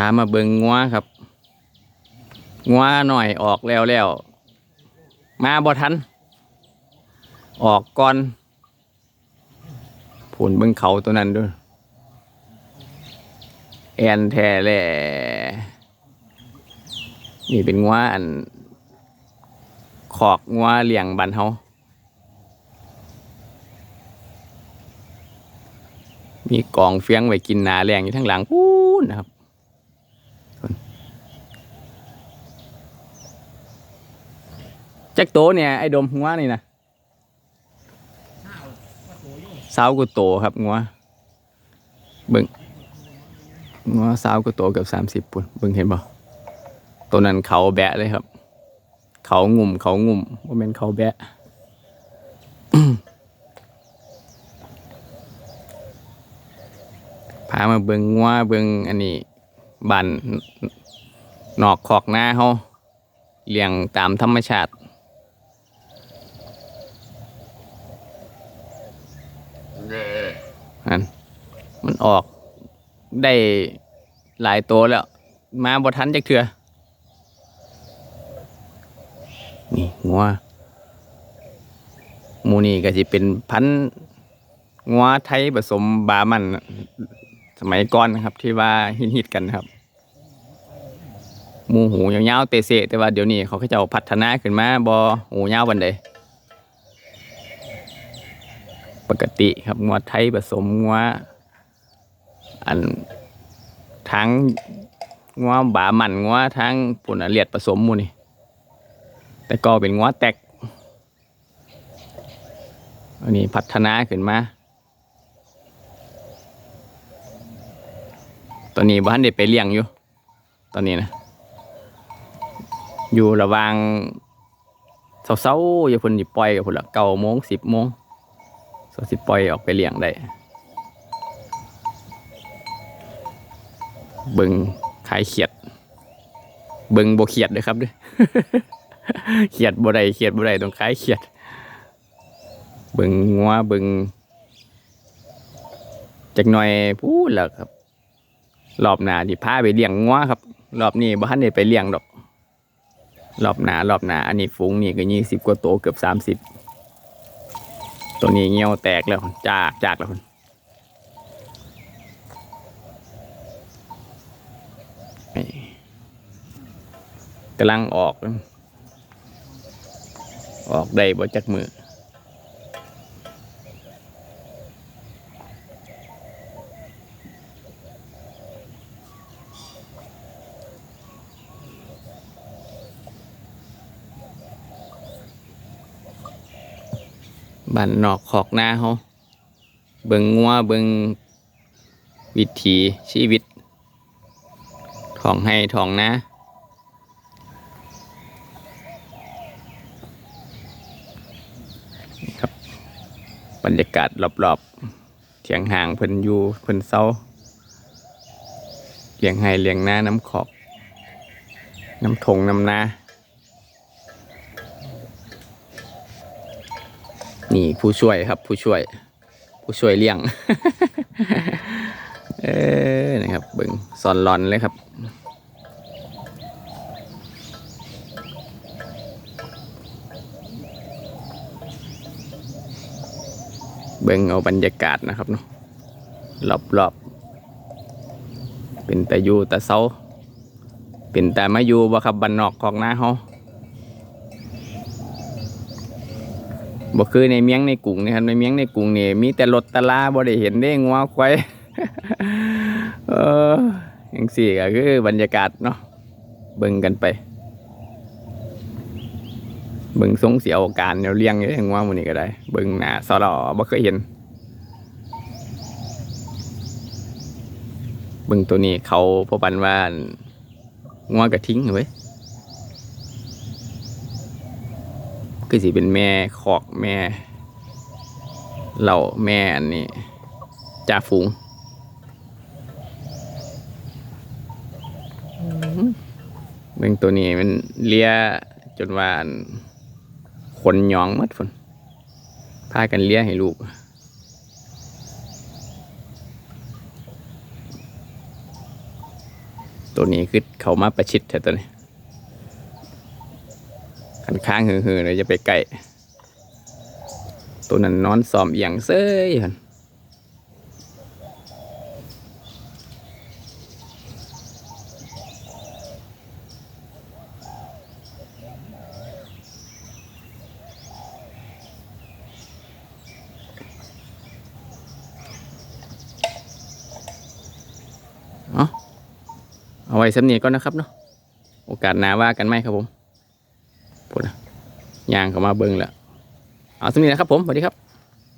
พามาเบิงงัวครับงัวหน่อยออกแล้วแล้ว มาบ่ทัน ออกก่อนผลเบิงเขาตัวนั้นด้วยแอนแทแหล่นี่เป็นงัวอัน ขอกงัวเลี้ยงบันเฮามีกองเฟียงไว้กินหนาแรงอยู่ทั้งหลังพูนนะครับ จักโตเนี่ยไอ้ดมงัวนี่นะสาวกุโตครับงัวเบิ่งงัวสาวกุโตเกือบสามสิบปุ่นเบิ่งเห็นบ่ตัวนั้นเขาแบะเลยครับ เขางุ่มเขางุ่มว่าเป็นเขาแบะพามาเบิงงัวเบิงอันนี้บันนอกขอกหน้าเขาเลี้ยงตามธรรมชาติ อันมันออกได้หลายตัวแล้ว มาบทันจักเถื่อนี่งัวมูนี่ก็จะเป็นพันงัวไทยผสมบามัน สมัยก่อนนะครับ ที่ว่าฮิตๆกันครับ มูหูยาวๆเตะเสะแต่ว่าเดี๋ยวนี้เขาก็จะเอาพัฒนาขึ้นมาบอหูยาววันใด ปกติครับงัวไทยผสมงัวอันทั้งงัวบาหมันงัวทั้งปุ่นอะเลียดผสมมูนี่ แต่ก็เป็นงัวแตกอันนี้พัฒนาขึ้นมาตอนนี้บ้านเด็ไปเลี้ยงอยู่ ตอนนี้นะ อยู่ระวางเศร้าๆอย่าพุ่นสิปล่อยกับพุ่นละเก้าโมงสิบโมง สสิปล่อยออกไปเลี้ยงได้เบิงขายเขียด เบิงโบเขียดเลยครับเด้วยเขียดบ่ได้เขียดบ่ได้ต้องคลายเขียด เบิงงัวเบิงจักหน่อยพูดแล้วครับ รอบหน้าที่พาไปเลี้ยงงัวครับ รอบนี้บ่ทันได้ไปเลี้ยงดอก รอบหนารอบหนาอันนี้ฝูงนี่ก็ยี่สิบกว่าโตวเกือบสามสิบ ตัวนี้เงี้ยวแตกแล้วจากจากแล้วคนนี่กำลังออก ออกได้บ่จักมือ บ้านนอกขอกหน้าเขาเบิงงัวเบิงวิถีชีวิตท้องให้ท้องนาบบรรยากาศรอบๆเถียงห่างเพิ่นอยู่เพิ่นเศร้าเลี้ยงไห้เลี้ยงหน้าน้ำขอก น้ำทงน้ำนา นี่ผู้ช่วยครับผู้ช่วย ผู้ช่วยเลี้ยง เออนะครับเบิ่งสอนหลอนเลยครับเบิ่งเอาบรรยากาศนะครับเนาะรอบๆเป็นตาอยู่ตาเซาเป็นแตามาอยู่บ่ครับบันนอกของหน้าเฮา บ่คือในเมียงในกรุงนะครับในเมียงในกรุงนี่มีแต่รถตะลาบ่ได้เห็นได้งัวควายเออจังซี่ก็คือบรรยากาศเนาะเบิ่งกันไป เบิ่งทรงเสียโอาการเดี๋ยวเลี้ยงอยู่งัวหมื้นี้ก็ได้ เบิ่งหน้าสลอบ่เคยเห็น เบิ่งตัวนี้เขาพอปันว่างัวกระทิ้งเว้ย คือสิเป็นแม่ขอกแม่เหล่าแม่อันนี้จ่าฝูงเบิ่งตัวนี้มันเลียจนว่าอันขนหยองหมัดฝนพากันเลี้ยให้ลูกตตัวนี้คือเขามาประชิดแท้ตัวนี้ ขันข้างเหือๆเลยจะไปไก่ตัวนั้นนอนซ้อมเอียงเซ้ยหันเอาเอาไว้สำเนียก่อนนะครับเนาะ โอกาสหน้าว่ากันไหมครับผม ยางเข้ามาเบิ่งแล้วเอาสำนีนะครับผมสวัสดีครับ